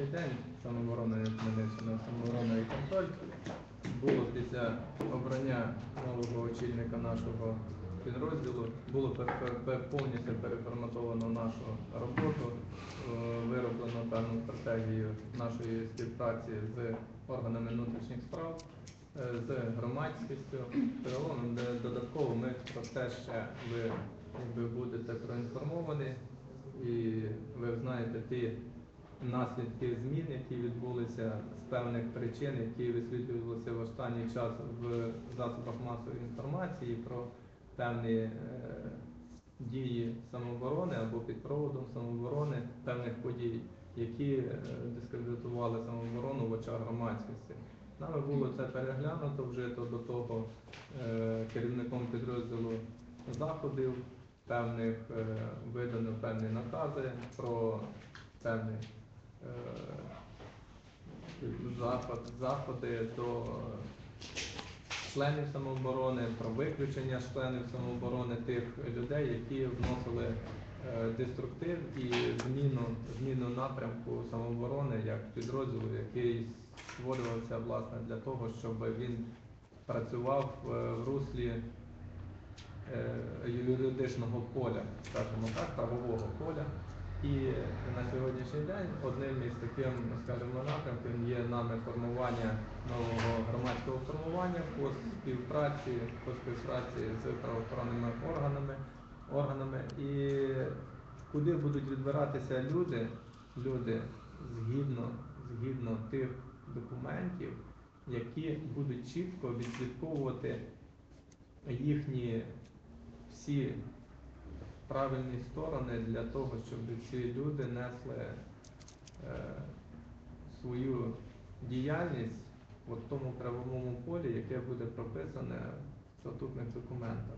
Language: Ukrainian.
сьогоднішній день самообороною Хмельниччини, самообороною контроль. Було після обрання нового очільника нашого підрозділу, було повністю переформатовано нашу роботу, е, вироблено певну стратегію нашої співпраці з органами внутрішніх справ, е, з громадськістю, де додатково ми про те ще ви якби, будете проінформовані. І ви знаєте ті наслідки змін, які відбулися з певних причин, які висвітлювалися в останній час в засобах масової інформації про певні е, дії самооборони або під проводом самооборони певних подій, які е, дискредитували самооборону в очах громадськості. Нами було це переглянуто вже то до того е, керівником підрозділу заходів, певних е, видано певні накази про певні е, заход, заходи до членів самооборони, про виключення членів самооборони тих людей, які вносили е, деструктив і зміну, зміну напрямку самооборони як підрозділу, який створювався власне для того, щоб він працював е, в руслі е, юридичного поля, скажімо так, правового поля. І на сьогоднішній день одним із таким, скажімо, напрямків є нами формування нового громадського формування по співпраці, по співпраці з правоохоронними органами, органами. І куди будуть відбиратися люди, люди згідно, згідно тих документів, які будуть чітко відслідковувати їхні всі правильні сторони для того, щоб ці люди несли е, свою діяльність в тому правовому полі, яке буде прописане в статутних документах.